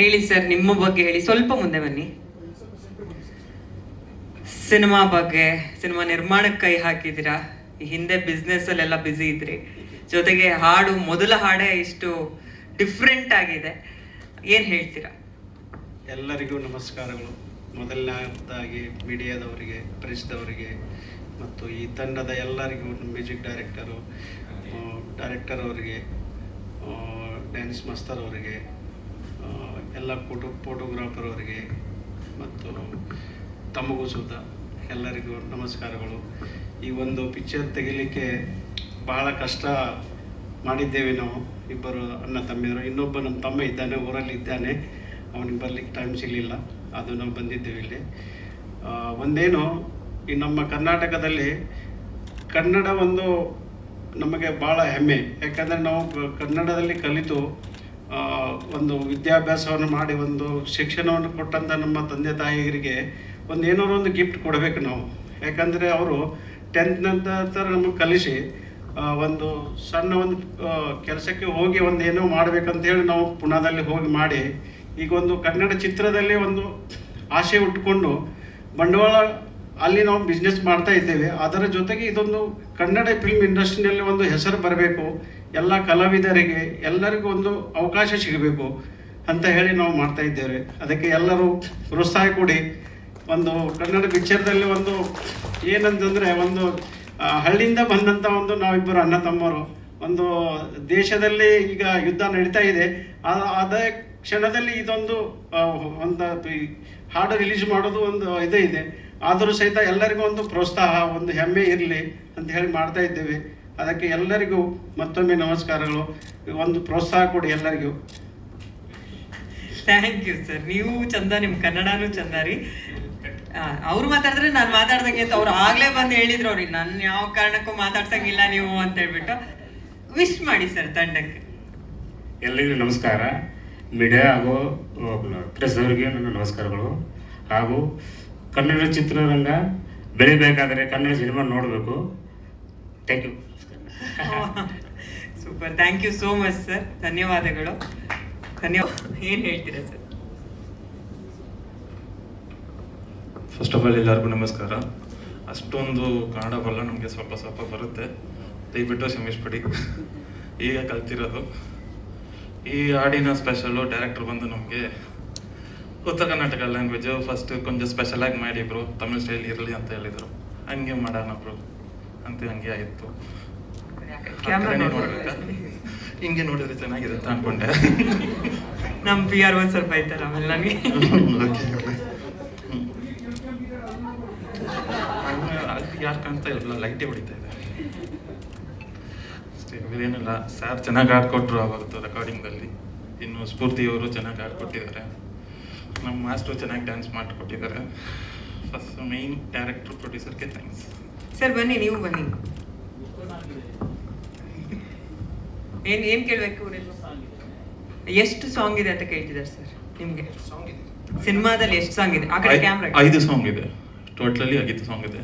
ಹೇಳಿ ಸರ್, ನಿಮ್ಮ ಬಗ್ಗೆ ಹೇಳಿ. ಸ್ವಲ್ಪ ಮುಂದೆ ಬನ್ನಿ. ಸಿನಿಮಾ ಬಗ್ಗೆ, ಸಿನಿಮಾ ನಿರ್ಮಾಣಕ್ಕೆ ಕೈ ಹಾಕಿದ್ದೀರಾ? ಈ ಹಿಂದೆ ಬಿಸ್ನೆಸ್ ಅಲ್ಲೆಲ್ಲ ಬ್ಯುಸಿ ಇದ್ರಿ. ಜೊತೆಗೆ ಹಾಡು, ಮೊದಲ ಹಾಡೇ ಇಷ್ಟು ಡಿಫ್ರೆಂಟ್ ಆಗಿದೆ. ಏನ್ ಹೇಳ್ತೀರಾ? ಎಲ್ಲರಿಗೂ ನಮಸ್ಕಾರಗಳು. ಮೊದಲನೇದಾಗಿ ಮೀಡಿಯಾದವರಿಗೆ ಪ್ರೆಸ್ದವರಿಗೆ ಮತ್ತು ಈ ತಂಡದ ಎಲ್ಲರಿಗೂ ಮ್ಯೂಸಿಕ್ ಡೈರೆಕ್ಟರು ಡೈರೆಕ್ಟರ್ ಅವರಿಗೆ ಡ್ಯಾನ್ಸ್ ಮಾಸ್ತರ್ ಅವರಿಗೆ ಎಲ್ಲ ಫೋಟೋ ಫೋಟೋಗ್ರಾಫರ್ ಅವರಿಗೆ ಮತ್ತು ತಮಗೂ ಸುತ ಎಲ್ಲರಿಗೂ ನಮಸ್ಕಾರಗಳು. ಈ ಒಂದು ಪಿಕ್ಚರ್ ತೆಗಿಲಿಕ್ಕೆ ಬಹಳ ಕಷ್ಟ ಮಾಡಿದ್ದೇವೆ ನಾವು, ಇಬ್ಬರು ಅಣ್ಣ ತಮ್ಮಿಯರು. ಇನ್ನೊಬ್ಬ ನಮ್ಮ ತಮ್ಮ ಇದ್ದಾನೆ, ಊರಲ್ಲಿ ಇದ್ದಾನೆ. ಅವನಿಗೆ ಬರಲಿಕ್ಕೆ ಟೈಮ್ ಸಿಗಲಿಲ್ಲ, ಅದು ನಾವು ಬಂದಿದ್ದೇವೆ ಇಲ್ಲಿ. ಒಂದೇನು, ಈ ನಮ್ಮ ಕರ್ನಾಟಕದಲ್ಲಿ ಕನ್ನಡ ಒಂದು ನಮಗೆ ಭಾಳ ಹೆಮ್ಮೆ. ಯಾಕಂದರೆ ನಾವು ಕನ್ನಡದಲ್ಲಿ ಕಲಿತು ಒಂದು ವಿದ್ಯಾಭ್ಯಾಸವನ್ನು ಮಾಡಿ ಒಂದು ಶಿಕ್ಷಣವನ್ನು ಕೊಟ್ಟಂಥ ನಮ್ಮ ತಂದೆ ತಾಯಿಯರಿಗೆ ಒಂದು ಏನಾದ್ರು ಒಂದು ಗಿಫ್ಟ್ ಕೊಡಬೇಕು ನಾವು. ಯಾಕಂದರೆ ಅವರು ಟೆಂತ್ ನಂತರ ನಮಗೆ ಕಲಿಸಿ ಒಂದು ಸಣ್ಣ ಒಂದು ಕೆಲಸಕ್ಕೆ ಹೋಗಿ ಒಂದು ಏನೋ ಮಾಡಬೇಕಂತೇಳಿ ನಾವು ಪುಣಾದಲ್ಲಿ ಹೋಗಿ ಮಾಡಿ, ಈಗ ಒಂದು ಕನ್ನಡ ಚಿತ್ರದಲ್ಲಿ ಒಂದು ಆಸೆ ಉಟ್ಕೊಂಡು ಬಂಡವಾಳ ಅಲ್ಲಿ ನಾವು ಬಿಸ್ನೆಸ್ ಮಾಡ್ತಾ ಇದ್ದೇವೆ. ಅದರ ಜೊತೆಗೆ ಇದೊಂದು ಕನ್ನಡ ಫಿಲ್ಮ್ ಇಂಡಸ್ಟ್ರಿನಲ್ಲಿ ಒಂದು ಹೆಸರು ಬರಬೇಕು. ಎಲ್ಲ ಕಲಾವಿದರಿಗೆ ಎಲ್ಲರಿಗೂ ಒಂದು ಅವಕಾಶ ಸಿಗಬೇಕು ಅಂತ ಹೇಳಿ ನಾವು ಮಾಡ್ತಾ ಇದ್ದೇವೆ. ಅದಕ್ಕೆ ಎಲ್ಲರೂ ಪ್ರೋತ್ಸಾಹ ಕೊಡಿ. ಒಂದು ಕನ್ನಡ ಪಿಕ್ಚರ್ದಲ್ಲಿ ಒಂದು ಏನಂತಂದರೆ ಒಂದು ಹಳ್ಳಿಯಿಂದ ಬಂದಂಥ ಒಂದು ನಾವಿಬ್ಬರು ಅಣ್ಣ ತಮ್ಮರು. ಒಂದು ದೇಶದಲ್ಲಿ ಈಗ ಯುದ್ಧ ನಡೀತಾ ಇದೆ. ಅದೇ ಕ್ಷಣದಲ್ಲಿ ಇದೊಂದು ಒಂದು ಹಾಡು ರಿಲೀಸ್ ಮಾಡೋದು ಒಂದು ಇದೇ ಇದೆ. ಆದರೂ ಸಹಿತ ಎಲ್ಲರಿಗೂ ಒಂದು ಪ್ರೋತ್ಸಾಹ, ಒಂದು ಹೆಮ್ಮೆ ಇರಲಿ ಅಂತ ಹೇಳಿ ಮಾಡ್ತಾ ಇದ್ದೇವೆ. ಅದಕ್ಕೆ ಎಲ್ಲರಿಗೂ ಮತ್ತೊಮ್ಮೆ ನಮಸ್ಕಾರಗಳು. ಒಂದು ಪ್ರೋತ್ಸಾಹ ಕೊಡಿ ಎಲ್ಲರಿಗೂ. ಥ್ಯಾಂಕ್ ಯು ಸರ್ ನೀವು ಚಂದ ನಿಮ್ಮ ಕನ್ನಡನೂ ಚಂದ ರೀ. ಅವ್ರು ಮಾತಾಡಿದ್ರೆ ನಾನು ಮಾತಾಡ್ದಂಗೆ ಅಂತ ಅವ್ರು ಆಗ್ಲೇ ಬಂದು ಹೇಳಿದ್ರು ಅವ್ರಿಗೆ ನಾನು ಯಾವ ಕಾರಣಕ್ಕೂ ಮಾತಾಡ್ಸಂಗಿಲ್ಲ ನೀವು ಅಂತ ಹೇಳ್ಬಿಟ್ಟು ವಿಶ್ ಮಾಡಿ ಸರ್ ತಂಡಕ್ಕೆ. ಎಲ್ಲರಿಗೂ ನಮಸ್ಕಾರ. ಮೀಡಿಯಾ ಹಾಗೂ ಪ್ರೆಸ್ ಅವರಿಗೆ ನನ್ನ ನಮಸ್ಕಾರಗಳು. ಹಾಗೂ ಕನ್ನಡ ಚಿತ್ರರಂಗ ಬೆಳಿಬೇಕಾದರೆ ಕನ್ನಡ ಸಿನಿಮಾ ನೋಡಬೇಕು. Thank you super thank you so much sir ಧನ್ಯವಾದಗಳು. ಧನ್ಯವಾದ ಏನು ಹೇಳ್ತೀರಾ ಸರ್ ಫಸ್ಟ್ ಆಫ್ ಆಲ್ ಎಲ್ಲರಿಗೂ ನಮಸ್ಕಾರ. ಅಷ್ಟೊಂದು ಕನ್ನಡ ಬಲ್ಲ ನಮಗೆ ಸ್ವಲ್ಪ ಸ್ವಲ್ಪ ಬರುತ್ತೆ. ದಯವಿಟ್ಟು ಕ್ಷಮಿಸ್ಬಿಡಿ. ಈಗ ಕಲ್ತಿರೋದು. ಈ ಹಾಡಿನ ಸ್ಪೆಷಲು ಡೈರೆಕ್ಟರ್ ಬಂದು ನಮಗೆ ಉತ್ತರ ಕರ್ನಾಟಕ ಲ್ಯಾಂಗ್ವೇಜು ಫಸ್ಟ್ ಕೊಂಚ ಸ್ಪೆಷಲಾಗಿ ಮಾಡಿಬ್ರು ಮಾಡಿ ಬ್ರೋ ತಮಿಳ್ ಸ್ಟೈಲ್ ಇರಲಿ ಅಂತ ಹೇಳಿದರು. ಹಂಗೆ ಮಾಡೋಣ ಅಂತ ಹಂಗೆ ಆಯಿತು. ಹಿಂಗೆ ನೋಡಿದ್ರೆ ಚೆನ್ನಾಗಿರುತ್ತೆ ಅನ್ಕೊಂಡೆ. ನಮ್ಮ ಪಿ ಆರ್ ಒಂದ್ ಸ್ವಲ್ಪ ಐತಲ್ಲ ಆಮೇಲೆ ನನಗೆ. ಯಾರು ಕಾಣ್ತಾ ಇಲ್ಲ ಲೈಟೇ ಹೊಡಿತಾ ಇದೆ. ಅಷ್ಟೇ ಸರ್ ಚೆನ್ನಾಗಿ ಆಡ್ಕೊಟ್ರು ಅವತ್ತು ರೆಕಾರ್ಡಿಂಗಲ್ಲಿ ಇನ್ನು ಸ್ಫೂರ್ತಿಯವರು ಚೆನ್ನಾಗಿ ಆಡ್ಕೊಟ್ಟಿದ್ದಾರೆ. ನಮ್ಮ ಮಾಸ್ಟ್ರು ಚೆನ್ನಾಗಿ ಡ್ಯಾನ್ಸ್ ಮಾಡಿಕೊಟ್ಟಿದ್ದಾರೆ. ಫಸ್ಟ್ ಮೈನ್ ಡೈರೆಕ್ಟ್ರು ಪ್ರೊಡ್ಯೂಸರ್ಗೆ ಥ್ಯಾಂಕ್ಸ್ ಸರ್ ಬನ್ನಿ ನೀವು ಬನ್ನಿ. ಏನ್ ಏನ್ ಕೇಳ್ಬೇಕು ನೀವು? ಎಷ್ಟು ಸಾಂಗ್ ಇದೆ ಅಂತ ಕೇಳ್ತಿದ್ದಾರೆ ಸರ್ ನಿಮ್ಗೆ? ಸಿನಿಮಾದಲ್ಲಿ ಎಷ್ಟು ಸಾಂಗ್ ಇದೆ? ಆ ಕಡೆ ಕ್ಯಾಮ್ರಾ ಐದು ಸಾಂಗ್ ಇದೆ. ಟೋಟಲಿ ಐದು ಸಾಂಗ್ ಇದೆ.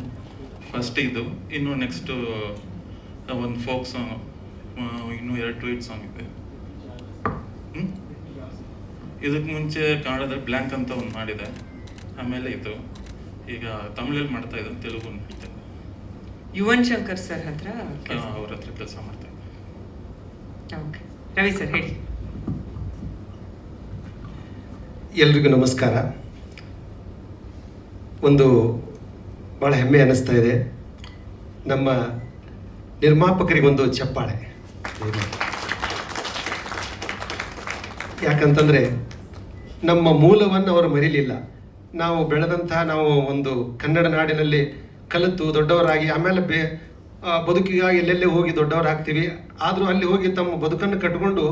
ಫಸ್ಟ್ ಇದು ಇನ್ನು ನೆಕ್ಸ್ಟ್ ಒಂದು ಫೋಕ್ ಸಾಂಗ್ ಇನ್ನು ಎರಡು ಟ್ವೀಟ್ ಸಾಂಗ್ ಇದೆ? ಇದಕ್ಕೆ ಮುಂಚೆ ಕನ್ನಡದಲ್ಲಿ ಬ್ಲ್ಯಾಂಕ್ ಅಂತ ಒಂದು ಮಾಡಿದೆ. ಆಮೇಲೆ ಇದು ಈಗ ತಮಿಳಲ್ಲಿ ಮಾಡ್ತಾ ಇದ್ದಾರೆ ತೆಲುಗು ಮಾಡ್ತಾ ಯುವನ್ ಶಂಕರ್ ಸರ್ ಹತ್ರ ಅವ್ರ ಹತ್ರ ಕೆಲಸ ಮಾಡ್ತಾ ರವಿ ಸರ್, ಹೇಳಿ. ಎಲ್ರಿಗೂ ನಮಸ್ಕಾರ. ಒಂದು ಭಾಳ ಹೆಮ್ಮೆ ಅನ್ನಿಸ್ತಾ ಇದೆ. ನಮ್ಮ ನಿರ್ಮಾಪಕರಿಗೊಂದು ಚಪ್ಪಾಳೆ. ಯಾಕಂತಂದರೆ ನಮ್ಮ ಮೂಲವನ್ನು ಅವರು ಮರೀಲಿಲ್ಲ. ನಾವು ಬೆಳೆದಂತಹ ನಾವು ಒಂದು ಕನ್ನಡ ನಾಡಿನಲ್ಲಿ ಕಲಿತು ದೊಡ್ಡವರಾಗಿ ಆಮೇಲೆ ಬೇ ಬದುಕಿಗಾಗಿ ಎಲ್ಲೆಲ್ಲೇ ಹೋಗಿ ದೊಡ್ಡವರಾಗ್ತೀವಿ ಆದರೂ ಅಲ್ಲಿ ಹೋಗಿ ತಮ್ಮ ಬದುಕನ್ನು ಕಟ್ಟಿಕೊಂಡು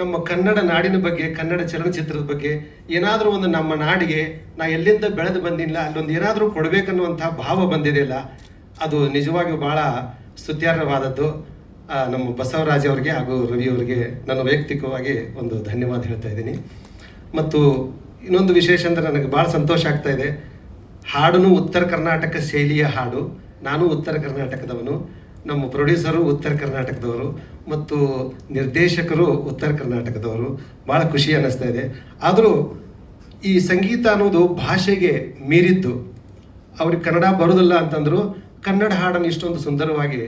ನಮ್ಮ ಕನ್ನಡ ನಾಡಿನ ಬಗ್ಗೆ, ಕನ್ನಡ ಚಲನಚಿತ್ರದ ಬಗ್ಗೆ ಏನಾದರೂ ಒಂದು ನಮ್ಮ ನಾಡಿಗೆ ನಾ ಎಲ್ಲಿಂದ ಬೆಳೆದು ಬಂದಿಲ್ಲ, ಅಲ್ಲೊಂದು ಏನಾದರೂ ಕೊಡಬೇಕನ್ನುವಂಥ ಭಾವ ಬಂದಿದೆಯಲ್ಲ, ಅದು ನಿಜವಾಗಿಯೂ ಭಾಳ ಸ್ತುತ್ಯಾರ್ಹವಾದದ್ದು. ನಮ್ಮ ಬಸವರಾಜ್ ಅವರಿಗೆ ಹಾಗೂ ರವಿ ಅವರಿಗೆ ನಾನು ವೈಯಕ್ತಿಕವಾಗಿ ಒಂದು ಧನ್ಯವಾದ ಹೇಳ್ತಾ ಇದ್ದೀನಿ. ಮತ್ತು ಇನ್ನೊಂದು ವಿಶೇಷ ಅಂದರೆ ನನಗೆ ಭಾಳ ಸಂತೋಷ ಆಗ್ತಾ ಇದೆ. ಹಾಡೂ ಉತ್ತರ ಕರ್ನಾಟಕ ಶೈಲಿಯ ಹಾಡು. ನಾನು ಉತ್ತರ ಕರ್ನಾಟಕದವನು. ನಮ್ಮ ಪ್ರೊಡ್ಯೂಸರು ಉತ್ತರ ಕರ್ನಾಟಕದವರು ಮತ್ತು ನಿರ್ದೇಶಕರು ಉತ್ತರ ಕರ್ನಾಟಕದವರು. ಭಾಳ ಖುಷಿ ಅನ್ನಿಸ್ತಾ ಇದೆ. ಆದರೂ ಈ ಸಂಗೀತ ಅನ್ನೋದು ಭಾಷೆಗೆ ಮೀರಿದ್ದು, ಅವ್ರಿಗೆ ಕನ್ನಡ ಬರೋದಿಲ್ಲ ಅಂತಂದ್ರು ಕನ್ನಡ ಹಾಡನ್ನು ಇಷ್ಟೊಂದು ಸುಂದರವಾಗಿ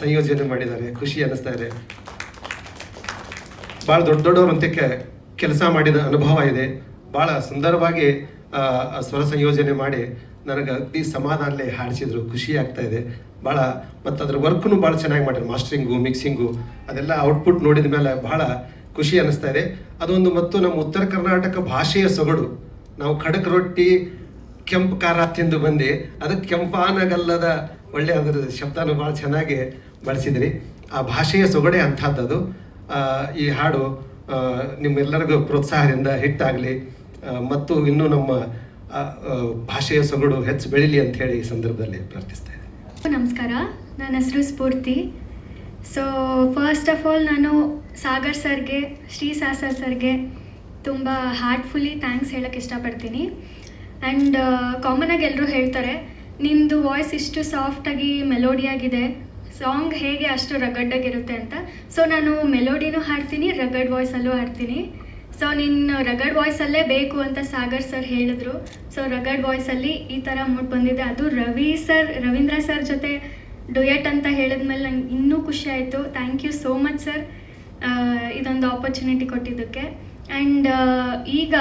ಸಂಯೋಜನೆ ಮಾಡಿದ್ದಾರೆ. ಖುಷಿ ಅನ್ನಿಸ್ತಾ ಇದೆ. ಭಾಳ ದೊಡ್ಡ ದೊಡ್ಡವರಂತೆ ಕೆಲಸ ಮಾಡಿದ ಅನುಭವ ಇದೆ. ಭಾಳ ಸುಂದರವಾಗಿ ಸ್ವರ ಸಂಯೋಜನೆ ಮಾಡಿ ನನಗೆ ಅತಿ ಸಮಾಧಾನಲೇ ಹಾಡಿಸಿದ್ರು. ಖುಷಿ ಆಗ್ತಾ ಇದೆ. ಭಾಳ ಮತ್ತು ಅದ್ರ ವರ್ಕ್ನು ಭಾಳ ಚೆನ್ನಾಗಿ ಮಾಡಿದ್ರು. ಮಾಸ್ಟ್ರಿಂಗು, ಮಿಕ್ಸಿಂಗು, ಅದೆಲ್ಲ ಔಟ್ಪುಟ್ ನೋಡಿದ ಮೇಲೆ ಭಾಳ ಖುಷಿ ಅನ್ನಿಸ್ತಾ ಇದೆ. ಅದೊಂದು ಮತ್ತು ನಮ್ಮ ಉತ್ತರ ಕರ್ನಾಟಕ ಭಾಷೆಯ ಸೊಗಡು. ನಾವು ಖಡಕ್ ರೊಟ್ಟಿ, ಕೆಂಪು ಖಾರ ತಿಂದು ಬಂದು ಅದಕ್ಕೆ ಕೆಂಪಾನಗಲ್ಲದ ಒಳ್ಳೆ ಅದರ ಶಬ್ದಾನೂ ಭಾಳ ಚೆನ್ನಾಗಿ ಬಳಸಿದ್ರಿ. ಆ ಭಾಷೆಯ ಸೊಗಡೆ ಅಂಥದ್ದು ಈ ಹಾಡು ನಿಮ್ಮೆಲ್ಲರಿಗೂ ಪ್ರೋತ್ಸಾಹದಿಂದ ಹಿಟ್ಟಾಗಲಿ ಮತ್ತು ಇನ್ನೂ ನಮ್ಮ ಭಾಷೆಯ ಸೊಗಡು ಹೆಚ್ಚು ಬೆಳೀಲಿ ಅಂತ ಹೇಳಿ ಈ ಸಂದರ್ಭದಲ್ಲಿ ಪ್ರಾರ್ಥಿಸ್ತಾ ಇದ್ದೀನಿ. ನಮಸ್ಕಾರ, ನನ್ನ ಹೆಸರು Spoorthi. So first of all ನಾನು ಸಾಗರ್ ಸರ್ಗೆ, ಶ್ರೀ ಸಾಸರ್ ಸರ್ಗೆ ತುಂಬ ಹಾರ್ಟ್ಫುಲ್ಲಿ ಥ್ಯಾಂಕ್ಸ್ ಹೇಳೋಕ್ಕೆ ಇಷ್ಟಪಡ್ತೀನಿ. ಆ್ಯಂಡ್ ಕಾಮನಾಗಿ ಎಲ್ಲರೂ ಹೇಳ್ತಾರೆ ನಿಮ್ಮದು ವಾಯ್ಸ್ ಇಷ್ಟು ಸಾಫ್ಟಾಗಿ ಮೆಲೋಡಿಯಾಗಿದೆ ಸಾಂಗ್ ಹೇಗೆ ಅಷ್ಟು ರಗಡ್ಡಾಗಿರುತ್ತೆ ಅಂತ. ಸೊ ನಾನು ಮೆಲೋಡಿನೂ ಹಾಡ್ತೀನಿ, ರಗಡ್ ವಾಯ್ಸಲ್ಲೂ ಹಾಡ್ತೀನಿ. ಸೊ ನಿನ್ನ ರಗಡ್ ವಾಯ್ಸಲ್ಲೇ ಬೇಕು ಅಂತ ಸಾಗರ್ ಸರ್ ಹೇಳಿದ್ರು. ಸೊ ರಗಡ್ ವಾಯ್ಸಲ್ಲಿ ಈ ಥರ ಮೂಡ್ ಬಂದಿದೆ. ಅದು ರವಿ ಸರ್ ರವೀಂದ್ರ ಸರ್ ಜೊತೆ ಡುಯೆಟ್ ಅಂತ ಹೇಳಿದ್ಮೇಲೆ ನಂಗೆ ಇನ್ನೂ ಖುಷಿ ಆಯಿತು. Thank you so much sir ಇದೊಂದು ಆಪರ್ಚುನಿಟಿ ಕೊಟ್ಟಿದ್ದಕ್ಕೆ. ಆ್ಯಂಡ್ ಈಗ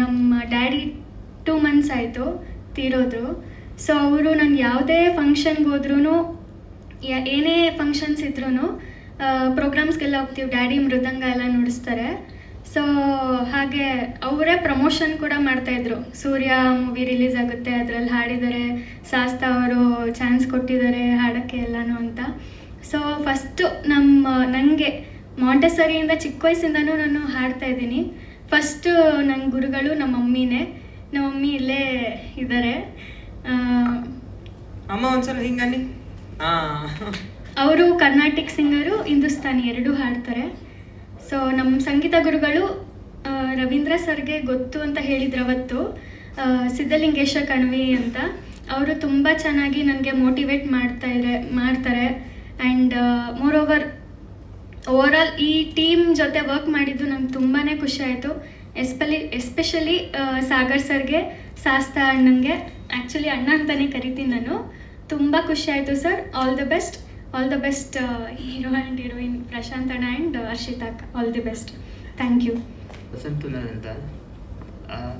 ನಮ್ಮ ಡ್ಯಾಡಿ ಟೂ ಮಂತ್ಸ್ ಆಯಿತು ತೀರೋದು ಸೊ ಅವರು ನಾನು ಯಾವುದೇ ಫಂಕ್ಷನ್ಗೆ ಹೋದ್ರೂ ಏನೇ ಫಂಕ್ಷನ್ಸ್ ಇದ್ರೂ ಪ್ರೋಗ್ರಾಮ್ಸ್ಗೆಲ್ಲ ಹೋಗ್ತೀವಿ. ಡ್ಯಾಡಿ ಮೃದಂಗ ಎಲ್ಲ ನುಡಿಸ್ತಾರೆ. ಸೊ ಹಾಗೆ ಅವರೇ ಪ್ರಮೋಷನ್ ಕೂಡ ಮಾಡ್ತಾ ಇದ್ರು. ಸೂರ್ಯ ಮೂವಿ ರಿಲೀಸ್ ಆಗುತ್ತೆ ಅದರಲ್ಲಿ ಹಾಡಿದ್ದಾರೆ ಶಾಸ್ತಾ ಅವರು ಚಾನ್ಸ್ ಕೊಟ್ಟಿದ್ದಾರೆ ಹಾಡಕ್ಕೆ ಎಲ್ಲಾನು ಅಂತ. ಸೊ ಫಸ್ಟು ನಮ್ಮ ನನಗೆ ಮಾಂಟೆಸರಿಯಿಂದ ಚಿಕ್ಕ ವಯಸ್ಸಿಂದನೂ ನಾನು ಹಾಡ್ತಾ ಇದ್ದೀನಿ. ಫಸ್ಟು ನನ್ನ ಗುರುಗಳು ನಮ್ಮ ಮಮ್ಮಿನೇ. ನಮ್ಮ ಮಮ್ಮಿ ಇಲ್ಲೇ ಇದ್ದಾರೆ ಅಮ್ಮ ಒಂದ್ಸಲ ಹಿಂಗನ್ನಿ ಅವರು ಕರ್ನಾಟಿಕ್ ಸಿಂಗರು ಹಿಂದೂಸ್ತಾನಿ ಎರಡೂ ಹಾಡ್ತಾರೆ. ಸೊ ನಮ್ಮ ಸಂಗೀತ ಗುರುಗಳು ರವೀಂದ್ರ ಸರ್ಗೆ ಗೊತ್ತು ಅಂತ ಹೇಳಿದ್ರು ಅವತ್ತು ಸಿದ್ಧಲಿಂಗೇಶ ಕಣ್ವಿ ಅಂತ, ಅವರು ತುಂಬ ಚೆನ್ನಾಗಿ ನನಗೆ ಮೋಟಿವೇಟ್ ಮಾಡ್ತಾ ಇದ್ರೆ ಮಾಡ್ತಾರೆ. And moreover overall ಈ ಟೀಮ್ ಜೊತೆ ವರ್ಕ್ ಮಾಡಿದ್ದು ನಂಗೆ ತುಂಬಾ ಖುಷಿ ಆಯಿತು. ಎಸ್ಪೆಲಿ ಎಸ್ಪೆಷಲಿ ಸಾಗರ್ ಸರ್ಗೆ, ಸಾಸ್ತಾ ಅಣ್ಣಂಗೆ ಆ್ಯಕ್ಚುಲಿ ಅಣ್ಣ ಅಂತಲೇ ಕರಿತೀನಿ ನಾನು. ತುಂಬ ಖುಷಿ ಆಯಿತು sir all the best all the best hero and heroine Prashanth ಅಣ್ಣ and Harshitha all the best thank you ವಸಂತುಲನ್ ಅಂತ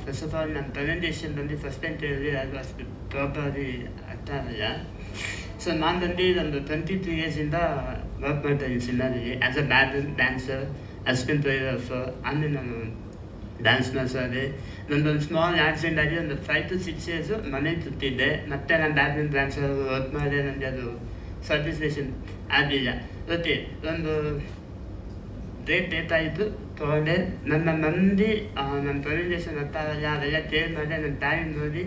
ಫಸ್ಟ್ ಆಫ್ ಆಲ್ ನನ್ನ ಪ್ರೆಸೆಂಟೇಷನ್ ಬಂದು ಟೈಮ್ ಕೇಳಿದ್ರೆ ಅದು ಅಷ್ಟು ಪ್ರಾಪರಾಗಿ ಅರ್ಥ ಆಗಲ್ಲ ಸೊ ನಾನು ಬಂದು ಒಂದು ಟ್ವೆಂಟಿ ತ್ರೀ ಇಯರ್ಸಿಂದ ವರ್ಕ್ ಮಾಡ್ತಾ ಇದ್ದೀನಿ ಸಿನಿಮಾದಲ್ಲಿ. ಆ್ಯಸ್ ಅ ಬ್ಯಾಡ್ ಡ್ಯಾನ್ಸರ್ ಅಸ್ಪಿನ್ ಪ್ಲೇಯರ್ಸು ಆಮೇಲೆ ನಾನು ಡ್ಯಾನ್ಸ್ ಮಾಸ್ಟರ್ ನಂದೊಂದು ಸ್ಮಾಲ್ ಆ್ಯಕ್ಸಿಡೆಂಟ್ ಆಗಿ ಒಂದು ಫೈವ್ ಟು ಸಿಕ್ಸ್ ಇಯರ್ಸು ಮನೆ ಸುತ್ತಿದ್ದೆ ಮತ್ತು ನಾನು ಬ್ಯಾಡ್ಮಿಂಟನ್ ಡ್ಯಾನ್ಸರ್ ವರ್ಕ್ ಮಾಡಿದೆ. ನನಗೆ ಅದು ಸರ್ಟಿಫಿಕೇಷನ್ ಆಗಲಿಲ್ಲ. ಓಕೆ ಒಂದು ಡೇಟ್ ಡೇಟ್ ಆಯಿತು. ತೊಗೊಂಡೆ. ನನ್ನ ಆ, ನನ್ನ ಪ್ರೆಸೆಂಟೇಷನ್ ಆಗಲ್ಲ ಅದೆಲ್ಲ ಕೇರ್ ಮಾಡಿದೆ. ನನ್ನ ಟೈಮ್ ನೋಡಿ.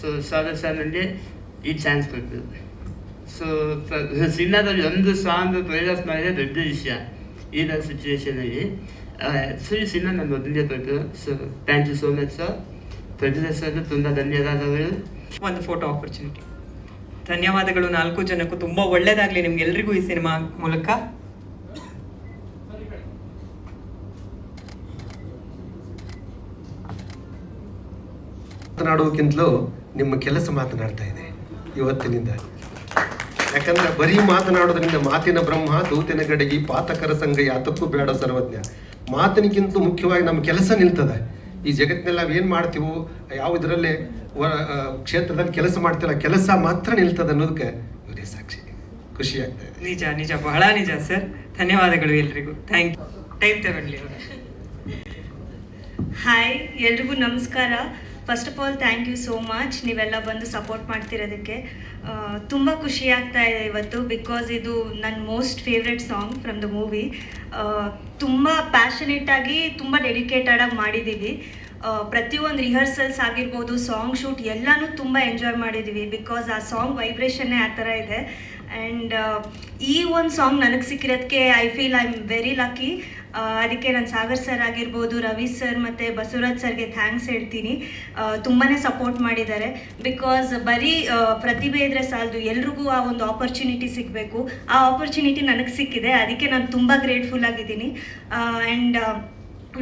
ಸೊ ಸರ್ ಸರ್ ನನಗೆ ಈ ಚಾನ್ಸ್ ಕೊಟ್ಟರು ಸೊ ಸಿನಿಮಾದಲ್ಲಿ ಒಂದು ಸಾಂಗ್ ಪ್ರೈಸ್ ಮಾಡಿದ್ರೆ ದೊಡ್ಡ ವಿಷಯ ಈಗ ಸಿಚುವೇಶನಲ್ಲಿ ಈ ಸಿನಿಮಾ ನನ್ನ ಮೊದಲಿಗೆ ಕೊಟ್ಟರು so thank you so much sir producer sir ತುಂಬ ಧನ್ಯವಾದಗಳು. ಒಂದು ಫೋಟೋ ಆಪರ್ಚುನಿಟಿ ಧನ್ಯವಾದಗಳು ನಾಲ್ಕು ಜನಕ್ಕೂ. ತುಂಬಾ ಒಳ್ಳೇದಾಗ್ಲಿ ನಿಮ್ಗೆಲ್ರಿಗೂ ಈ ಸಿನಿಮಾ ಮೂಲಕ. ಮಾತನಾಡೋಕ್ಕಿಂತಲೂ ನಿಮ್ಮ ಕೆಲಸ ಮಾತನಾಡ್ತಾ ಇದೆ ಇವತ್ತಿನಿಂದ. ಯಾಕಂದ್ರೆ ಬರೀ ಮಾತನಾಡೋದ್ರಿಂದ ಮಾತಿನ ಬ್ರಹ್ಮ, ದೂತಿನ ಗಡಗಿ, ಪಾತಕರ ಸಂಘ ಯಾತಕ್ಕೂ ಬೇಡ ಸರ್ವಜ್ಞ. ಮಾತಿನಕ್ಕಿಂತ ಮುಖ್ಯವಾಗಿ ನಮ್ಮ ಕೆಲಸ ನಿಲ್ತದೆ. ಈ ಜಗತ್ತಿನಲ್ಲಿ ಏನು ಮಾಡ್ತೀವೋ, ಯಾವ ಇದರಲ್ಲಿ ಕ್ಷೇತ್ರದಲ್ಲಿ ಕೆಲಸ ಮಾಡ್ತಿಲ್ಲ ಕೆಲಸ ಮಾತ್ರ ನಿಲ್ತದೆ ಅನ್ನೋದಕ್ಕೆ ಇವರೇ ಸಾಕ್ಷಿ. ಖುಷಿ ಆಗ್ತದೆ ಇದೆ. ನಿಜ ನಿಜ ಬಹಳ ನಿಜ ಸರ್. ಧನ್ಯವಾದಗಳು ಎಲ್ರಿಗೂ. ಥ್ಯಾಂಕ್ ಯು ಟೈಮ್ ತಗೊಳ್ಳಿ ಅವರು. ಹಾಯ್ ಎಲ್ರಿಗೂ ನಮಸ್ಕಾರ. First of all thank you so much ನೀವೆಲ್ಲ ಬಂದು ಸಪೋರ್ಟ್ ಮಾಡ್ತಿರೋದಕ್ಕೆ ತುಂಬ ಖುಷಿ ಆಗ್ತಾ ಇದೆ ಇವತ್ತು ಬಿಕಾಸ್ ಇದು ನನ್ನ most favourite song from the movie ತುಂಬ ಪ್ಯಾಷನೇಟ್ ಆಗಿ ತುಂಬ ಡೆಡಿಕೇಟೆಡ್ ಆಗಿ ಮಾಡಿದ್ದೀವಿ. ಪ್ರತಿಯೊಂದು ರಿಹರ್ಸಲ್ಸ್ ಆಗಿರ್ಬೋದು ಸಾಂಗ್ ಶೂಟ್ ಎಲ್ಲನೂ ತುಂಬ ಎಂಜಾಯ್ ಮಾಡಿದ್ದೀವಿ ಬಿಕಾಸ್ ಆ ಸಾಂಗ್ ವೈಬ್ರೇಷನ್ನೇ ಆ ಥರ ಇದೆ. ಆ್ಯಂಡ್ ಈ ಒಂದು ಸಾಂಗ್ ನನಗೆ ಸಿಕ್ಕಿರೋದಕ್ಕೆ I feel I am very lucky ಅದಕ್ಕೆ ನಾನು ಸಾಗರ್ ಸರ್ ಆಗಿರ್ಬೋದು, ರವಿ ಸರ್ ಮತ್ತು ಬಸವರಾಜ್ ಸರ್ಗೆ ಥ್ಯಾಂಕ್ಸ್ ಹೇಳ್ತೀನಿ. ತುಂಬಾ ಸಪೋರ್ಟ್ ಮಾಡಿದ್ದಾರೆ. ಬಿಕಾಸ್ ಬರೀ ಪ್ರತಿಭೆ ಇದ್ರೆ ಸಾಲದು, ಎಲ್ರಿಗೂ ಆ ಒಂದು ಆಪರ್ಚುನಿಟಿ ಸಿಗಬೇಕು. ಆ ಆಪರ್ಚುನಿಟಿ ನನಗೆ ಸಿಕ್ಕಿದೆ. ಅದಕ್ಕೆ ನಾನು ತುಂಬ ಗ್ರೇಟ್ಫುಲ್ ಆಗಿದ್ದೀನಿ. ಆ್ಯಂಡ್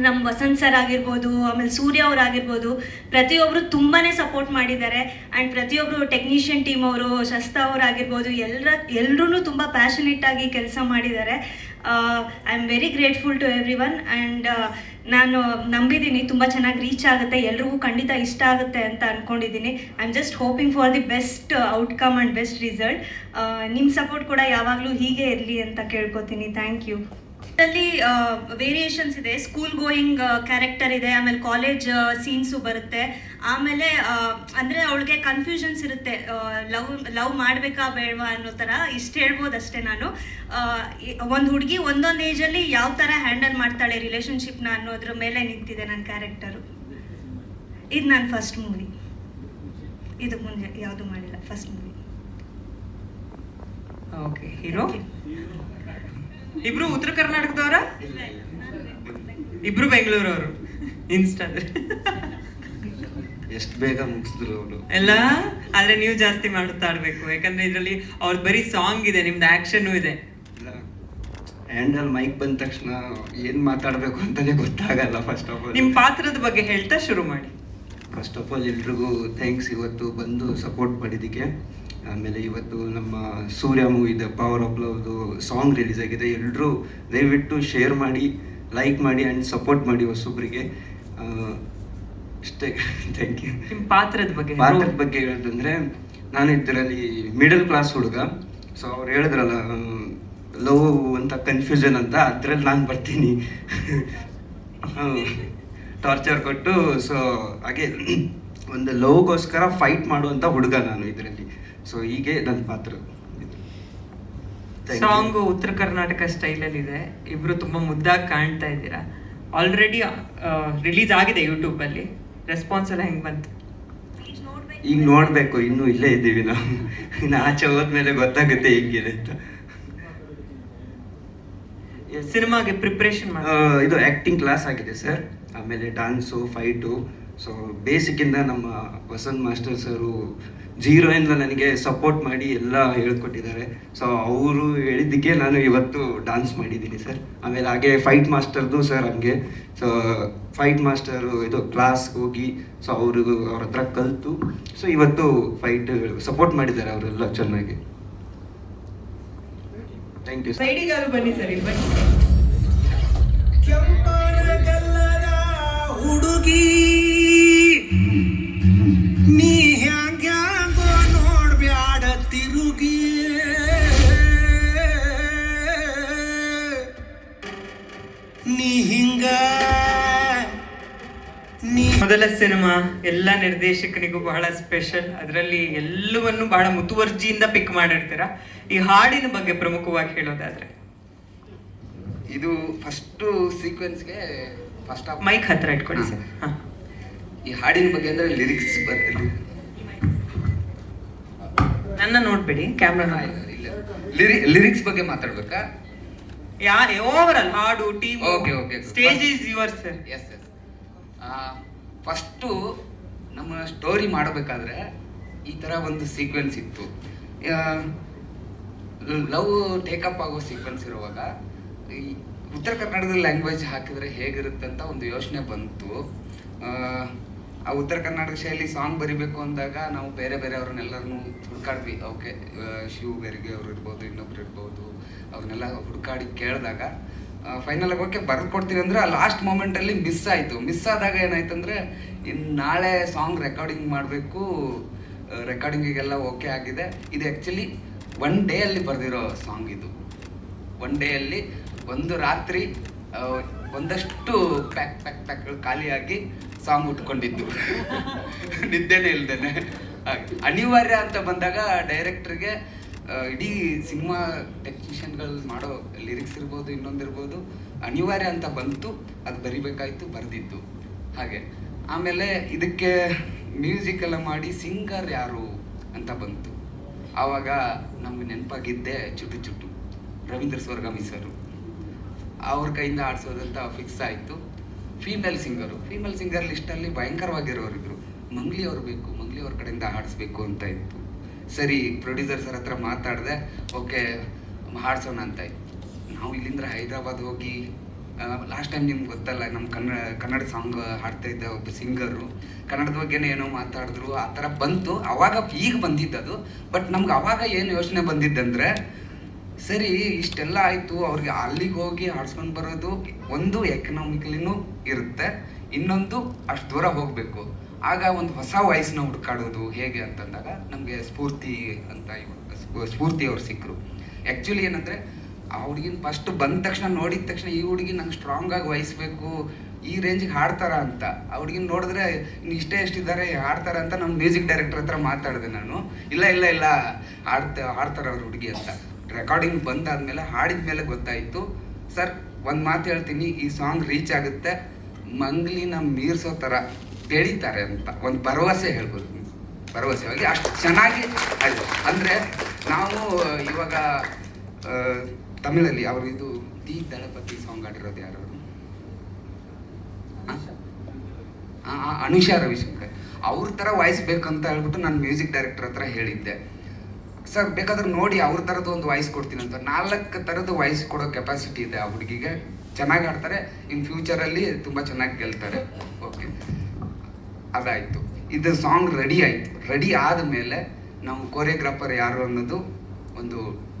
ನಮ್ಮ ವಸಂತ್ ಸರ್ ಆಗಿರ್ಬೋದು, ಆಮೇಲೆ ಸೂರ್ಯ ಅವ್ರು ಆಗಿರ್ಬೋದು ಪ್ರತಿಯೊಬ್ಬರು ತುಂಬಾ ಸಪೋರ್ಟ್ ಮಾಡಿದ್ದಾರೆ. ಆ್ಯಂಡ್ ಪ್ರತಿಯೊಬ್ಬರು ಟೆಕ್ನಿಷಿಯನ್ ಟೀಮ್ ಅವರು, ಶಸ್ತ ಅವ್ರು ಆಗಿರ್ಬೋದು ಎಲ್ಲರ ಎಲ್ಲರೂ ತುಂಬ ಪ್ಯಾಷನೇಟ್ ಆಗಿ ಕೆಲಸ ಮಾಡಿದ್ದಾರೆ. I am very grateful to everyone and ನಾನು ನಂಬಿದ್ದೀನಿ ತುಂಬ ಚೆನ್ನಾಗಿ ರೀಚ್ ಆಗುತ್ತೆ, ಎಲ್ರಿಗೂ ಖಂಡಿತ ಇಷ್ಟ ಆಗುತ್ತೆ ಅಂತ ಅಂದ್ಕೊಂಡಿದ್ದೀನಿ I am just hoping for the best outcome and best result ನಿಮ್ಮ ಸಪೋರ್ಟ್ ಕೂಡ ಯಾವಾಗಲೂ ಹೀಗೆ ಇರಲಿ ಅಂತ ಕೇಳ್ಕೊತೀನಿ. ಥ್ಯಾಂಕ್ ಯು ಅಲ್ಲಿ ವೇರಿಯೇಷನ್ಸ್ ಇದೆ. ಸ್ಕೂಲ್ ಗೋಯಿಂಗ್ ಕ್ಯಾರೆಕ್ಟರ್ ಇದೆ. ಆಮೇಲೆ ಕಾಲೇಜ್ ಸೀನ್ಸು ಬರುತ್ತೆ. ಆಮೇಲೆ ಅಂದರೆ ಅವಳಿಗೆ ಕನ್ಫ್ಯೂಷನ್ಸ್ ಇರುತ್ತೆ. ಲವ್ ಲವ್ ಮಾಡಬೇಕಾ ಬೇಡವಾ ಅನ್ನೋ ಥರ ಇಷ್ಟು ಹೇಳ್ಬೋದು ಅಷ್ಟೇ ನಾನು. ಒಂದು ಹುಡುಗಿ ಒಂದೊಂದು ಏಜಲ್ಲಿ ಯಾವ ಥರ ಹ್ಯಾಂಡಲ್ ಮಾಡ್ತಾಳೆ ರಿಲೇಷನ್ಶಿಪ್ನ ಅನ್ನೋದ್ರ ಮೇಲೆ ನಿಂತಿದೆ ನನ್ನ ಕ್ಯಾರೆಕ್ಟರು ಇದು ನನ್ನ ಫಸ್ಟ್ ಮೂವಿ ಇದು ಮುಂದೆ ಯಾವುದು ಮಾಡಿಲ್ಲ ಫಸ್ಟ್ ಮೂವಿ ಓಕೆ ಹೀರೋ ಇಬ್ರು ಉತ್ತರ ಕರ್ನಾಟಕದವರ? ಇಬ್ರು ಬೆಂಗಳೂರವರು. ಇನ್ಸ್ಟಾದ್ರೆ ಎಷ್ಟು ಬೇಗ ಮುಗಿಸಿದ್ರು ಅವರು. ಎಲ್ಲ? ಆದ್ರೆ ನೀವು ಜಾಸ್ತಿ ಮಾಡುತ್ತಾ ಆಡ್ಬೇಕು. ಯಾಕಂದ್ರೆ ಇದ್ರಲ್ಲಿ ಅವ್ರದ್ದು ಬರೀ ಸಾಂಗ್ ಇದೆ ನಿಮ್ದು ಆಕ್ಷನ್ ಇದೆ. ಹ್ಯಾಂಡಲ್ ಮೈಕ್ ಬಂದ ತಕ್ಷಣ ಏನ್ ಮಾತಾಡ್ಬೇಕು ಅಂತಾನೆ ಗೊತ್ತಾಗಲ್ಲ ಫಸ್ಟ್ ಆಫ್ ಆಲ್ ನಿಮ್ ಪಾತ್ರದ ಬಗ್ಗೆ ಹೇಳ್ತಾ ಶುರು ಮಾಡಿ. ಫಸ್ಟ್ ಆಫ್ ಆಲ್ ಎಲ್ರಿಗೂ ಥ್ಯಾಂಕ್ಸ್ ಇವತ್ತು ಬಂದು ಸಪೋರ್ಟ್ ಮಾಡಿದ್ದಕ್ಕೆ. ಆಮೇಲೆ ಇವತ್ತು ನಮ್ಮ ಸೂರ್ಯ ಮೂವಿದ ಪವರ್ ಆಫ್ ಲವ್ದು ಸಾಂಗ್ ರಿಲೀಸ್ ಆಗಿದೆ. ಎಲ್ಲರೂ ದಯವಿಟ್ಟು ಶೇರ್ ಮಾಡಿ ಲೈಕ್ ಮಾಡಿ ಆ್ಯಂಡ್ ಸಪೋರ್ಟ್ ಮಾಡಿ ಹೊಸೊಬ್ರಿಗೆ. ಆ, ಅಷ್ಟೇ. ಥ್ಯಾಂಕ್ ಯು ನಿಮ್ಮ ಪಾತ್ರದ ಬಗ್ಗೆ ಪಾತ್ರದ ಬಗ್ಗೆ ಹೇಳೋದಂದ್ರೆ ನಾನು ಇದರಲ್ಲಿ ಮಿಡಲ್ ಕ್ಲಾಸ್ ಹುಡುಗ. ಸೊ ಅವ್ರು ಹೇಳಿದ್ರಲ್ಲ ಲವ್ ಅಂತ ಕನ್ಫ್ಯೂಷನ್ ಅಂತ ಅದ್ರಲ್ಲಿ ನಾನು ಬರ್ತೀನಿ. ಟಾರ್ಚರ್ ಕೊಟ್ಟು ಸೊ ಹಾಗೆ ಒಂದು ಲವ್ಗೋಸ್ಕರ ಫೈಟ್ ಮಾಡುವಂಥ ಹುಡುಗ ನಾನು ಇದರಲ್ಲಿ. ಸೊ ಹೀಗೆ ನನ್ನ ಪಾತ್ರ. ಸಾಂಗು ಉತ್ತರ ಕರ್ನಾಟಕ ಸ್ಟೈಲಲ್ಲಿ ಇದೆ ಇಬ್ರು ತುಂಬಾ ಮುದ್ದಾಗಿ ಕಾಣ್ತಾ ಇದ್ದೀರಾ? ಆಲ್ರೆಡಿ ರಿಲೀಸ್ ಆಗಿದೆ ಯೂಟ್ಯೂಬ್ ಅಲ್ಲಿ. ರೆಸ್ಪಾನ್ಸ್ ಎಲ್ಲ ಹೆಂಗ್ ಬಂತು? ಈಗ ನೋಡ್ಬೇಕು ಇನ್ನೂ ಇಲ್ಲೇ ಇದ್ದೀವಿ ನಾವು. ಇನ್ನು ಆಚೆ ಹೋದ್ಮೇಲೆ ಗೊತ್ತಾಗುತ್ತೆ ಹೆಂಗಿದೆ ಅಂತ. ಸಿನಿಮಾಗೆ ಪ್ರಿಪ್ರೇಷನ್ ಇದು ಆಕ್ಟಿಂಗ್ ಕ್ಲಾಸ್ ಆಗಿದೆ ಸರ್ ಆಮೇಲೆ ಡಾನ್ಸು ಫೈಟು ಸೊ ಬೇಸಿಕ್ಕಿಂದ ನಮ್ಮ ವಸಂತ್ ಮಾಸ್ಟರ್ ಸರು ಜೀರೋಯಿಂದ ನನಗೆ ಸಪೋರ್ಟ್ ಮಾಡಿ ಎಲ್ಲ ಹೇಳ್ಕೊಟ್ಟಿದ್ದಾರೆ. ಸೊ ಅವರು ಹೇಳಿದ್ದಕ್ಕೆ ನಾನು ಇವತ್ತು ಡಾನ್ಸ್ ಮಾಡಿದ್ದೀನಿ ಸರ್. ಆಮೇಲೆ ಹಾಗೆ ಫೈಟ್ ಮಾಸ್ಟರ್ದು ಸರ್ ಹಂಗೆ. ಸೊ ಫೈಟ್ ಮಾಸ್ಟರು ಇದು ಕ್ಲಾಸ್ ಹೋಗಿ ಸೊ ಅವರು ಅವ್ರ ಹತ್ರ ಕಲಿತು. ಸೊ ಇವತ್ತು ಫೈಟ್ ಸಪೋರ್ಟ್ ಮಾಡಿದ್ದಾರೆ ಅವರೆಲ್ಲ ಚೆನ್ನಾಗಿ. ಥ್ಯಾಂಕ್ ಯು ಸರ್ ಬನ್ನಿ. ಸರ್ ಹುಡುಗಿ. ನೀ ಹ್ಯಾಂಗ್ಯಾಂಗೋ ನೋಡ್ಬ್ಯಾಡ ತಿರುಗಿ. ನೀ ಹಿಂಗ. ನೀ ಮೊದಲ ಸಿನಿಮಾ ಎಲ್ಲ ನಿರ್ದೇಶಕನಿಗೂ ಬಹಳ ಸ್ಪೆಷಲ್. ಅದರಲ್ಲಿ ಎಲ್ಲವನ್ನು ಬಹಳ ಮುತುವರ್ಜಿಯಿಂದ ಪಿಕ್ ಮಾಡಿರ್ತೀರ? ಈ ಹಾಡಿನ ಬಗ್ಗೆ ಪ್ರಮುಖವಾಗಿ ಹೇಳೋದಾದ್ರೆ. ಇದು ಫಸ್ಟು ಸೀಕ್ವೆನ್ಸ್ಗೆ ಫಸ್ಟ್ ಆಫ್ ಮೈಕ್ ಹತ್ರ ಇಟ್ಕೊಳ್ಳಿ ಸರ್. ಈ ಹಾಡಿನ ಬಗ್ಗೆ ಅಂದ್ರೆ ಲಿರಿಕ್ಸ್ ಬರಲಿ ನನ್ನ ನೋಡ್ಬೇಡಿ ಕ್ಯಾಮ್ರಾ ಲಿರಿಕ್ಸ್ ಬಗ್ಗೆ ಮಾತಾಡ್ಬೇಕಾ? ಯಾರು ಓವರ್ ಆಲ್ ಹಾಡು team okay okay stage is your sir S S first ನಮ್ಮ ಸ್ಟೋರಿ ಮಾಡಬೇಕಾದ್ರೆ ಈ ಥರ ಒಂದು ಸೀಕ್ವೆನ್ಸ್ ಇತ್ತು. ಲವ್ ಟೇಕಪ್ ಆಗೋ ಸೀಕ್ವೆನ್ಸ್ ಇರುವಾಗ ಈ ಉತ್ತರ ಕರ್ನಾಟಕದ ಲ್ಯಾಂಗ್ವೇಜ್ ಹಾಕಿದ್ರೆ ಹೇಗಿರುತ್ತೆ ಅಂತ ಒಂದು ಯೋಚನೆ ಬಂತು. ಆ, ಉತ್ತರ ಕರ್ನಾಟಕ ಶೈಲಿ ಸಾಂಗ್ ಬರಿಬೇಕು ಅಂದಾಗ ನಾವು ಬೇರೆ ಬೇರೆ ಅವ್ರನ್ನೆಲ್ಲರನ್ನು ಹುಡ್ಕಾಡ್ವಿ. ಓಕೆ ಶಿವ ಬೇರೆಗೆ ಅವ್ರು ಇರ್ಬೋದು ಇನ್ನೊಬ್ರು ಇರ್ಬೋದು ಅವ್ರನ್ನೆಲ್ಲ ಹುಡ್ಕಾಡಿ ಕೇಳಿದಾಗ ಫೈನಲ್ ಆಗಿ ಓಕೆ ಕೊಡ್ತೀವಿ ಅಂದ್ರೆ ಆ ಲಾಸ್ಟ್ ಮೂಮೆಂಟಲ್ಲಿ ಮಿಸ್ ಆಯಿತು. ಮಿಸ್ ಆದಾಗ ಏನಾಯ್ತಂದ್ರೆ ಇನ್ನು ನಾಳೆ ಸಾಂಗ್ ರೆಕಾರ್ಡಿಂಗ್ ಮಾಡಬೇಕು ರೆಕಾರ್ಡಿಂಗಿಗೆಲ್ಲ ಓಕೆ ಆಗಿದೆ. ಇದು ಆ್ಯಕ್ಚುಲಿ ಒನ್ ಡೇ ಅಲ್ಲಿ ಬರೆದಿರೋ ಸಾಂಗ್ ಇದು. ಒನ್ ಡೇ ಅಲ್ಲಿ ಒಂದು ರಾತ್ರಿ ಒಂದಷ್ಟು ಪ್ಯಾಕ್ ಪ್ಯಾಕ್ ಪ್ಯಾಕ್ಗಳು ಖಾಲಿಯಾಗಿ ಸಾಂಗ್ ಉಟ್ಕೊಂಡಿದ್ದು. ನಿದ್ದೆನೇ ಇಲ್ದೇನೆ. ಅನಿವಾರ್ಯ ಅಂತ ಬಂದಾಗ ಡೈರೆಕ್ಟ್ರಿಗೆ ಇಡೀ ಸಿನಿಮಾ ಟೆಕ್ನಿಷಿಯನ್ಗಳು ಮಾಡೋ ಲಿರಿಕ್ಸ್ ಇರ್ಬೋದು ಇನ್ನೊಂದಿರ್ಬೋದು ಅನಿವಾರ್ಯ ಅಂತ ಬಂತು, ಅದು ಬರಿಬೇಕಾಯ್ತು ಬರೆದಿದ್ದು ಹಾಗೆ. ಆಮೇಲೆ ಇದಕ್ಕೆ ಮ್ಯೂಸಿಕ್ ಎಲ್ಲ ಮಾಡಿ ಸಿಂಗರ್ ಯಾರು ಅಂತ ಬಂತು. ಆವಾಗ ನಮ್ಗೆ ನೆನಪಾಗಿದ್ದೆ ಚುಟು ಚುಟು ರವೀಂದ್ರ ಸ್ವರ್ಗಾಮಿ ಸರು. ಅವ್ರ ಕೈಯಿಂದ ಆಡಿಸೋದಂತ ಫಿಕ್ಸ್ ಆಯಿತು. ಫೀಮೇಲ್ ಸಿಂಗರು ಫೀಮೇಲ್ ಸಿಂಗರ್ ಲಿಸ್ಟಲ್ಲಿ ಭಯಂಕರವಾಗಿರೋರಿದ್ರು ಮಂಗ್ಲಿ ಅವ್ರು ಬೇಕು, ಮಂಗ್ಲಿ ಅವ್ರ ಕಡೆಯಿಂದ ಹಾಡಿಸ್ಬೇಕು ಅಂತ ಇತ್ತು. ಸರಿ ಪ್ರೊಡ್ಯೂಸರ್ ಸರ್ ಹತ್ರ ಮಾತಾಡಿದೆ, ಓಕೆ ಹಾಡ್ಸೋಣ ಅಂತ ಇತ್ತು. ನಾವು ಇಲ್ಲಿಂದ ಹೈದ್ರಾಬಾದ್ ಹೋಗಿ ಲಾಸ್ಟ್ ಟೈಮ್ ನಿಮ್ಗೆ ಗೊತ್ತಲ್ಲ ನಮ್ಮ ಕನ್ನಡ ಕನ್ನಡ ಸಾಂಗ್ ಹಾಡ್ತಾ ಇದ್ದ ಒಬ್ಬ ಸಿಂಗರು ಕನ್ನಡದ ಬಗ್ಗೆನೇ ಏನೋ ಮಾತಾಡಿದ್ರು. ಆ ಥರ ಬಂತು. ಅವಾಗ ಈಗ ಬಂದಿದ್ದದು. ಬಟ್ ನಮ್ಗೆ ಅವಾಗ ಏನು ಯೋಚನೆ ಬಂದಿದ್ದಂದ್ರೆ ಸರಿ, ಇಷ್ಟೆಲ್ಲ ಆಯಿತು. ಅವ್ರಿಗೆ ಅಲ್ಲಿಗೆ ಹೋಗಿ ಹಾಡ್ಸ್ಕೊಂಡು ಬರೋದು ಒಂದು ಎಕನಾಮಿಕಲಿನೂ ಇರುತ್ತೆ. ಇನ್ನೊಂದು ಅಷ್ಟು ದೂರ ಹೋಗಬೇಕು. ಆಗ ಒಂದು ಹೊಸ ವಯಸ್ಸನ್ನ ಹುಡ್ಕಾಡೋದು ಹೇಗೆ ಅಂತಂದಾಗ ನಮಗೆ ಸ್ಫೂರ್ತಿ ಅಂತ ಸ್ಫೂರ್ತಿ ಅವ್ರು ಸಿಕ್ಕರು ಆ್ಯಕ್ಚುಲಿ ಏನಂದರೆ, ಆ ಹುಡುಗಿನ ಫಸ್ಟ್ ಬಂದ ತಕ್ಷಣ, ನೋಡಿದ ತಕ್ಷಣ ಈ ಹುಡುಗಿ ನಂಗೆ ಸ್ಟ್ರಾಂಗ್ ಆಗಿ ವಹಿಸ್ಬೇಕು ಈ ರೇಂಜಿಗೆ ಹಾಡ್ತಾರ ಅಂತ. ಆ ಹುಡುಗಿನ ನೋಡಿದ್ರೆ ಇನ್ನು ಇಷ್ಟೇ ಎಷ್ಟಿದ್ದಾರೆ ಹಾಡ್ತಾರ ಅಂತ ನಮ್ಮ ಮ್ಯೂಸಿಕ್ ಡೈರೆಕ್ಟರ್ ಹತ್ರ ಮಾತಾಡಿದೆ ನಾನು. ಇಲ್ಲ ಇಲ್ಲ ಇಲ್ಲ, ಹಾಡ್ತಾ, ಹಾಡ್ತಾರ ಅವ್ರ ಹುಡುಗಿ ಅಂತ. ರೆಕಾರ್ಡಿಂಗ್ ಬಂದಾದ್ಮೇಲೆ ಹಾಡಿದ ಮೇಲೆ ಗೊತ್ತಾಯಿತು. ಸರ್ ಒಂದು ಮಾತು ಹೇಳ್ತೀನಿ, ಈ ಸಾಂಗ್ ರೀಚ್ ಆಗುತ್ತೆ. ಮಂಗ್ಲಿನ ಮೀರ್ಸೋ ಥರ ಬೆಳೀತಾರೆ ಅಂತ, ಒಂದು ಭರವಸೆ ಹೇಳ್ಬೋದು ಭರವಸೆವಾಗಿ ಅಷ್ಟು ಚೆನ್ನಾಗಿ ಆಯ್ತು ಅಂದರೆ ನಾವು ಇವಾಗ ತಮಿಳಲ್ಲಿ ಅವರು ಇದು ದಿ ದಳಪತಿ ಸಾಂಗ್ ಆಡಿರೋದು ಯಾರು? ಅನುಷಾ ರವಿಶಂಕರ್. ಅವ್ರ ಥರ ವಾಯ್ಸ್ ಬೇಕಂತ ಹೇಳ್ಬಿಟ್ಟು ನಾನು ಮ್ಯೂಸಿಕ್ ಡೈರೆಕ್ಟರ್ ಹತ್ರ ಹೇಳಿದ್ದೆ. ಸರ್, ಬೇಕಾದ್ರೆ ನೋಡಿ ಅವ್ರ ಥರದ ಒಂದು ವಾಯ್ಸ್ ಕೊಡ್ತೀನಿ ಅಂತ. ನಾಲ್ಕು ಥರದ ವಾಯ್ಸ್ ಕೊಡೋ ಕೆಪಾಸಿಟಿ ಇದೆ ಆ ಹುಡುಗಿಗೆ. ಚೆನ್ನಾಗಿ ಆಡ್ತಾರೆ. ಇನ್ ಫ್ಯೂಚರಲ್ಲಿ ತುಂಬ ಚೆನ್ನಾಗಿ ಗೆಲ್ತಾರೆ. ಓಕೆ ಅದಾಯಿತು. ಇದು ಸಾಂಗ್ ರೆಡಿ ಆಯಿತು. ರೆಡಿ ಆದಮೇಲೆ ನಾವು ಕೊರಿಯೋಗ್ರಾಫರ್ ಯಾರು ಅನ್ನೋದು ಒಂದು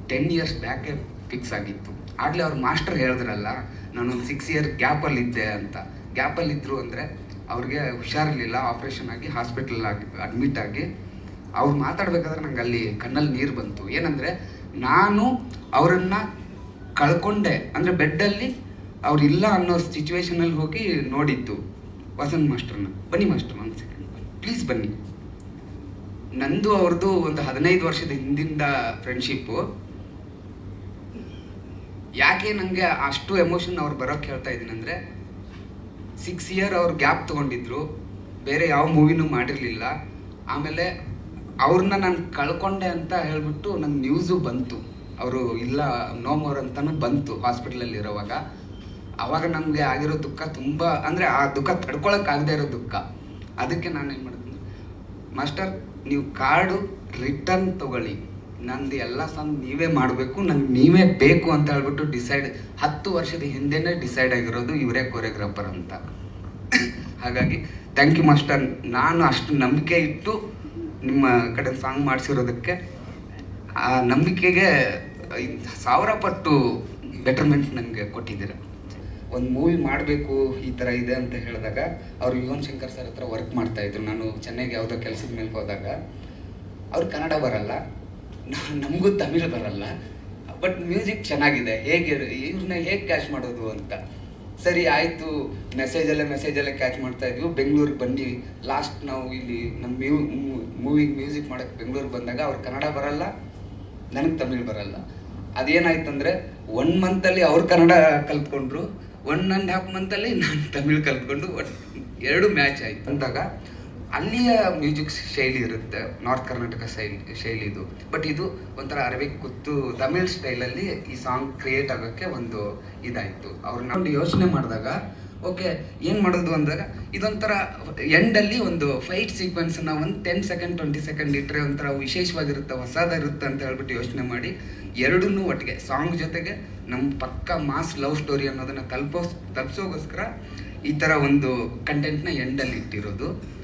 ಟೆನ್ ಇಯರ್ಸ್ ಬ್ಯಾಕೆ ಫಿಕ್ಸ್ ಆಗಿತ್ತು. ಆಗಲೇ ಅವ್ರ ಮಾಸ್ಟರ್ ಹೇಳಿದ್ರಲ್ಲ, ನಾನೊಂದು ಸಿಕ್ಸ್ ಇಯರ್ ಗ್ಯಾಪಲ್ಲಿ ಇದ್ದೆ ಅಂತ. ಗ್ಯಾಪಲ್ಲಿ ಇದ್ದರು ಅಂದರೆ ಅವ್ರಿಗೆ ಹುಷಾರಿರಲಿಲ್ಲ. ಆಪ್ರೇಷನ್ ಆಗಿ ಹಾಸ್ಪಿಟಲ್ ಆಗಿ ಅಡ್ಮಿಟ್ ಆಗಿ ಅವ್ರು ಮಾತಾಡ್ಬೇಕಾದ್ರೆ ನಂಗೆ ಅಲ್ಲಿ ಕಣ್ಣಲ್ಲಿ ನೀರು ಬಂತು. ಏನಂದರೆ ನಾನು ಅವರನ್ನು ಕಳ್ಕೊಂಡೆ. ಅಂದರೆ ಬೆಡ್ಡಲ್ಲಿ ಇಲ್ಲ ಅನ್ನೋ ಸಿಚುವೇಶನಲ್ಲಿ ಹೋಗಿ ನೋಡಿದ್ದು. ವಸಂತ್ ಮಾಸ್ಟರ್ನ. ಬನ್ನಿ ಮಾಸ್ಟರ್, ಒಂದು ಸೆಕೆಂಡ್ ಪ್ಲೀಸ್ ಬನ್ನಿ. ನಂದು ಅವ್ರದ್ದು ಒಂದು ಹದಿನೈದು ವರ್ಷದ ಹಿಂದಿಂದ ಫ್ರೆಂಡ್ಶಿಪ್ಪು ಯಾಕೆ ನನಗೆ ಅಷ್ಟು ಎಮೋಷನ್ ಅವ್ರು ಬರೋಕ್ಕೆ ಹೇಳ್ತಾ ಇದ್ದೀನಿ ಸಿಕ್ಸ್ ಇಯರ್ ಅವ್ರು ಗ್ಯಾಪ್ ತೊಗೊಂಡಿದ್ರು. ಬೇರೆ ಯಾವ ಮೂವಿನೂ ಮಾಡಿರಲಿಲ್ಲ. ಆಮೇಲೆ ಅವ್ರನ್ನ ನಾನು ಕಳ್ಕೊಂಡೆ ಅಂತ ಹೇಳ್ಬಿಟ್ಟು ನಂಗೆ ನ್ಯೂಸು ಬಂತು. ಅವರು ಇಲ್ಲ ನೋ ಮೋರ್ ಅಂತಲೂ ಬಂತು ಹಾಸ್ಪಿಟ್ಲಲ್ಲಿ ಇರೋವಾಗ. ಅವಾಗ ನಮಗೆ ಆಗಿರೋ ದುಃಖ ತುಂಬ, ಅಂದರೆ ಆ ದುಃಖ ತಡ್ಕೊಳಕ್ಕಾಗದೇ ಇರೋ ದುಃಖ. ಅದಕ್ಕೆ ನಾನು ಏನು ಮಾಡ್ತೀನಿ ಮಾಸ್ಟರ್ ನೀವು ಕಾರ್ಡು ರಿಟರ್ನ್ ತಗೊಳ್ಳಿ. ನಂದು ಎಲ್ಲ ಸಾಂಗ್ ನೀವೇ ಮಾಡಬೇಕು, ನಂಗೆ ನೀವೇ ಬೇಕು ಅಂತ ಹೇಳ್ಬಿಟ್ಟು ಡಿಸೈಡ್ ಹತ್ತು ವರ್ಷದ ಹಿಂದೆನೇ ಡಿಸೈಡ್ ಆಗಿರೋದು ಇವರೇ ಕೊರಿಯೋಗ್ರಾಫರ್ ಅಂತ. ಹಾಗಾಗಿ ಥ್ಯಾಂಕ್ ಯು ಮಾಸ್ಟರ್ ನಾನು ಅಷ್ಟು ನಂಬಿಕೆ ಇಟ್ಟು ನಿಮ್ಮ ಕಡೆ ಸಾಂಗ್ ಮಾಡಿಸಿರೋದಕ್ಕೆ, ಆ ನಂಬಿಕೆಗೆ ಸಾವಿರ ಪಟ್ಟು ಬೆಟರ್ಮೆಂಟ್ ನನಗೆ ಕೊಟ್ಟಿದ್ದೀರ. ಒಂದು ಮೂವಿ ಮಾಡಬೇಕು, ಈ ಥರ ಇದೆ ಅಂತ ಹೇಳಿದಾಗ, ಅವರು ಯುವನ್ ಶಂಕರ್ ಸರ್ ಹತ್ರ ವರ್ಕ್ ಮಾಡ್ತಾ ಇದ್ರು. ನಾನು ಚೆನ್ನಾಗಿ ಯಾವುದೋ ಕೆಲಸದ ಮೇಲೆ ಹೋದಾಗ, ಅವ್ರು ಕನ್ನಡ ಬರಲ್ಲ ನಮಗೂ ತಮಿಳು ಬರಲ್ಲ ಬಟ್ ಮ್ಯೂಸಿಕ್ ಚೆನ್ನಾಗಿದೆ, ಹೇಗೆ ಇವ್ರನ್ನ ಹೇಗೆ ಕ್ಯಾಶ್ ಮಾಡೋದು ಅಂತ. ಸರಿ, ಆಯಿತು. ಮೆಸೇಜಲ್ಲೇ ಮೆಸೇಜಲ್ಲೇ ಕ್ಯಾಚ್ ಮಾಡ್ತಾ ಇದ್ವಿ. ಬೆಂಗಳೂರಿಗೆ ಬನ್ನಿ ಲಾಸ್ಟ್ ನಾವು ಇಲ್ಲಿ ನಮ್ಮ ಮ್ಯೂ ಮೂವಿಗೆ ಮ್ಯೂಸಿಕ್ ಮಾಡಕ್ಕೆ ಬೆಂಗಳೂರಿಗೆ ಬಂದಾಗ ಅವ್ರು ಕನ್ನಡ ಬರಲ್ಲ, ನನಗೆ ತಮಿಳು ಬರಲ್ಲ. ಅದೇನಾಯ್ತಂದ್ರೆ ಒನ್ ಮಂತಲ್ಲಿ ಅವ್ರು ಕನ್ನಡ ಕಲ್ತ್ಕೊಂಡ್ರು. ಒನ್ ಆ್ಯಂಡ್ ಹಾಫ್ ಮಂತಲ್ಲಿ ನಾನು ತಮಿಳು ಕಲ್ತ್ಕೊಂಡು ಎರಡು ಮ್ಯಾಚ್ ಆಯ್ತು. ಅಂದಾಗ ಅಲ್ಲಿಯ ಮ್ಯೂಸಿಕ್ ಶೈಲಿ ಇರುತ್ತೆ, ನಾರ್ತ್ ಕರ್ನಾಟಕ ಶೈಲಿ ಇದು. ಬಟ್ ಇದು ಒಂಥರ ಅರಬಿಕ್ ಕುತ್ತು ತಮಿಳ್ ಸ್ಟೈಲಲ್ಲಿ ಈ ಸಾಂಗ್ ಕ್ರಿಯೇಟ್ ಆಗೋಕ್ಕೆ ಒಂದು ಇದಾಯಿತು. ಅವ್ರನ್ನ ಒಂದು ಯೋಚನೆ ಮಾಡಿದಾಗ, ಓಕೆ, ಏನು ಮಾಡೋದು ಅಂದಾಗ, ಇದೊಂಥರ ಎಂಡಲ್ಲಿ ಒಂದು ಫೈಟ್ ಸೀಕ್ವೆನ್ಸನ್ನ ಒಂದು ಟೆನ್ ಸೆಕೆಂಡ್ ಟ್ವೆಂಟಿ ಸೆಕೆಂಡ್ ಇಟ್ಟರೆ ಒಂಥರ ವಿಶೇಷವಾಗಿರುತ್ತೆ, ಹೊಸದಿರುತ್ತೆ ಅಂತ ಹೇಳ್ಬಿಟ್ಟು ಯೋಚನೆ ಮಾಡಿ, ಎರಡನ್ನೂ ಒಟ್ಟಿಗೆ ಸಾಂಗ್ ಜೊತೆಗೆ ನಮ್ಮ ಪಕ್ಕ ಮಾಸ್ ಲವ್ ಸ್ಟೋರಿ ಅನ್ನೋದನ್ನ ತಲುಪೋ ತಲುಪಿಸೋಗೋಸ್ಕರ ಈ ಥರ ಒಂದು ಕಂಟೆಂಟ್ನ ಎಂಡಲ್ಲಿ ಇಟ್ಟಿರೋದು.